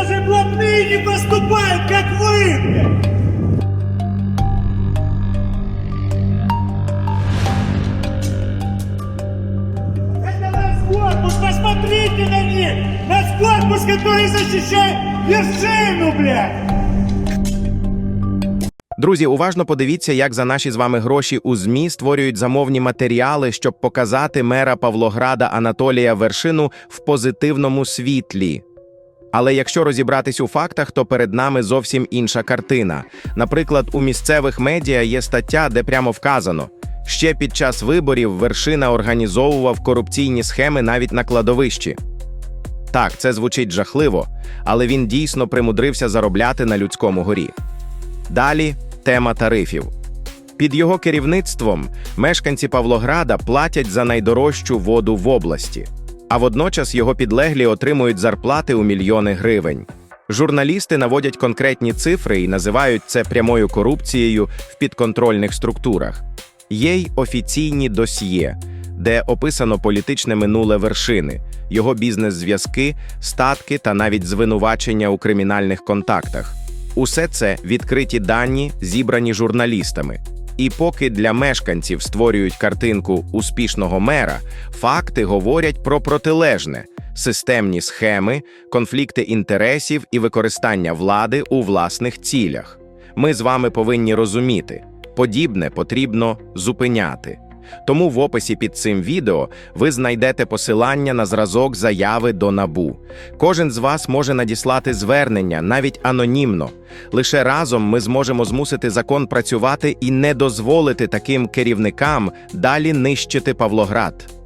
даже блатные не поступают, как вы, блядь! Это наш корпус, посмотрите на них! Наш корпус, который защищает вершину, блядь! Друзі, уважно подивіться, як за наші з вами гроші у ЗМІ створюють замовні матеріали, щоб показати мера Павлограда Анатолія Вершину в позитивному світлі. Але якщо розібратись у фактах, то перед нами зовсім інша картина. Наприклад, у місцевих медіа є стаття, де прямо вказано: ще під час виборів вершина організовував корупційні схеми навіть на кладовищі. Так, це звучить жахливо, але він дійсно примудрився заробляти на людському горі. Далі тема тарифів. Під його керівництвом мешканці Павлограда платять за найдорожчу воду в області, а водночас його підлеглі отримують зарплати у мільйони гривень. Журналісти наводять конкретні цифри і називають це прямою корупцією в підконтрольних структурах. Є й офіційні досьє, де описано політичне минуле вершини, його бізнес-зв'язки, статки та навіть звинувачення у кримінальних контактах. Усе це відкриті дані, зібрані журналістами. І поки для мешканців створюють картинку успішного мера, факти говорять про протилежне: системні схеми, конфлікти інтересів і використання влади у власних цілях. Ми з вами повинні розуміти, подібне потрібно зупиняти. Тому в описі під цим відео ви знайдете посилання на зразок заяви до набу. Кожен з вас може надіслати звернення навіть анонімно. Лише разом ми зможемо змусити закон працювати і не дозволити таким керівникам далі нищити Павлоград.